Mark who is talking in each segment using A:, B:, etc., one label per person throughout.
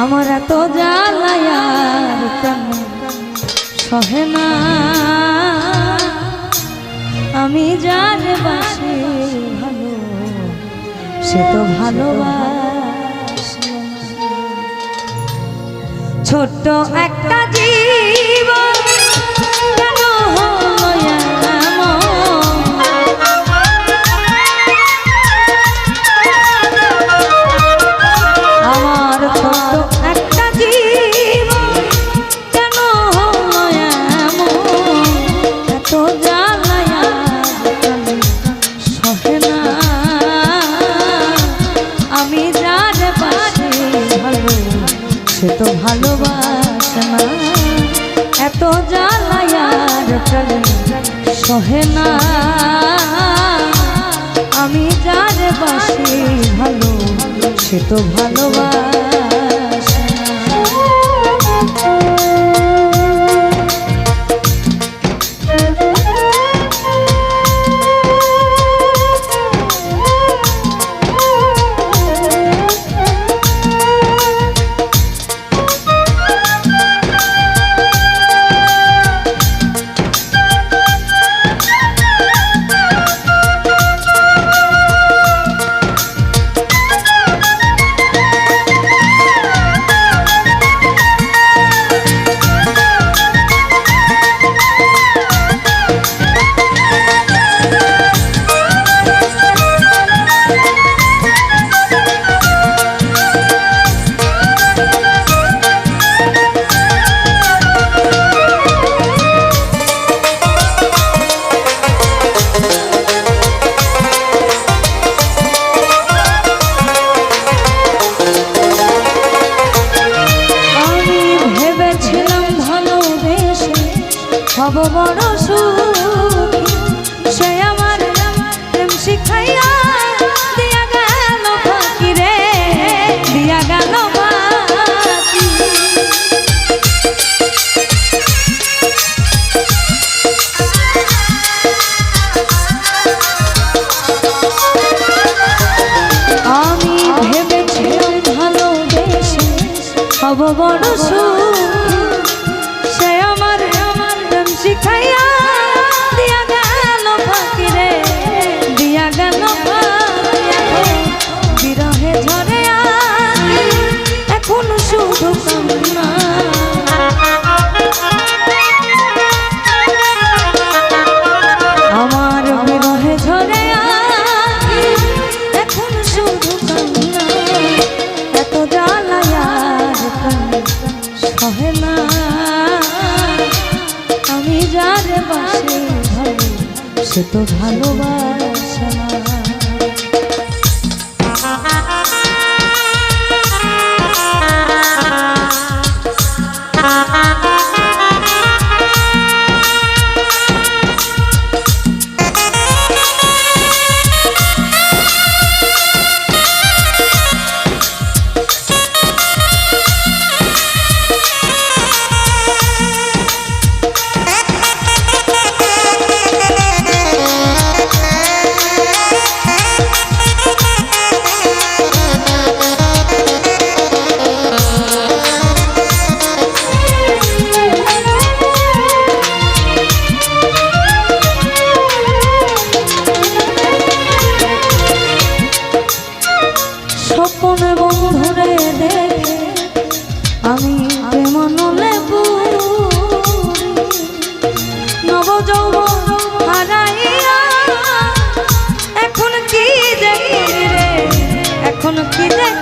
A: আমার এত জ্বালায়ার প্রাণ সহে না। আমি যার বাসে ভালো, সে তো ভালোবাস। ছোট্ট একটা জীবন সহে না আমি যার বাসি ভালো সে তো ভালোবাস। নববর্ষ সে তো ভালোবাসা। বন্ধুরে দেখে আমি মনলে নব যৌব হারাইয়া এখন কি দেখি রে? এখন কি দেখি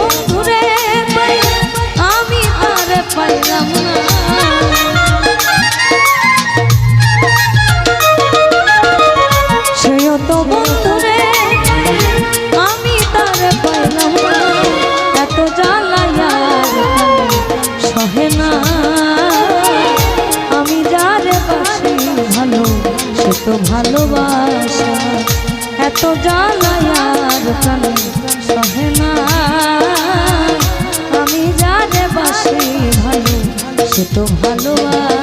A: এত জ্বালায়ার প্রাণে সহে না। আমি যারে বাসি ভালো সে তো ভালোবাসে।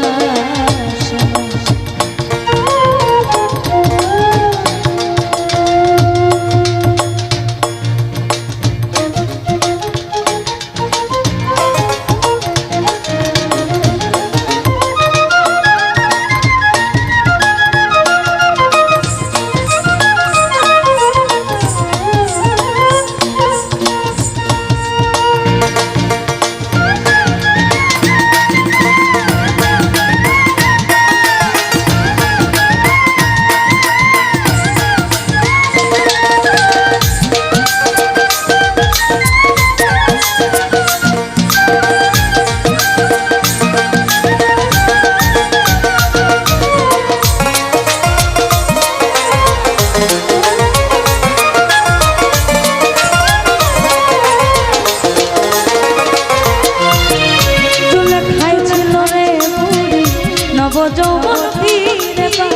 A: যৌবন ফিরে পা।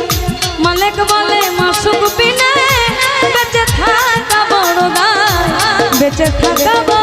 A: মালিক বলে মাসুক পিনে বেঁচে থাকা বড় বেঁচে থাকা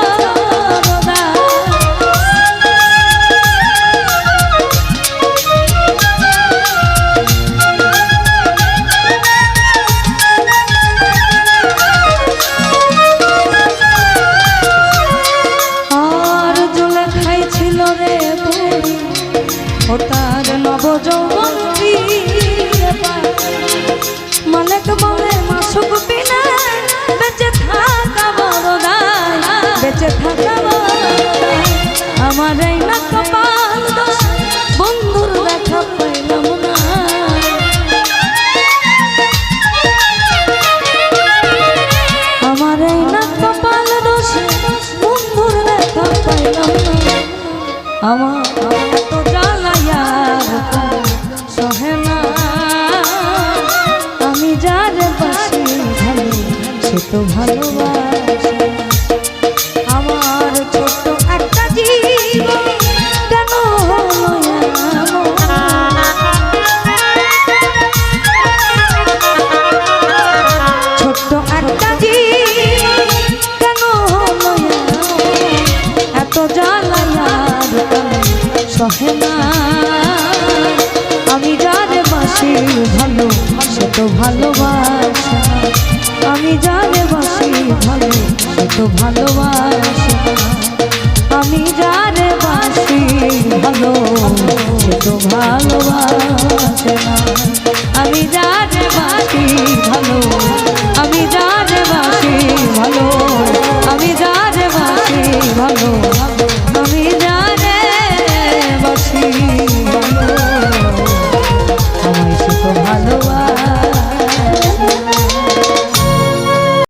A: সে তো ভালোবাসে। ভালোবাসা। আমি যারে বাসি ভালো, সে তো ভালোবাসে না। আমি যারে বাসি ভালো, আমি যারে বাসি ভালো, আমি যারে বাসি ভালো, আমি যারে বাসি।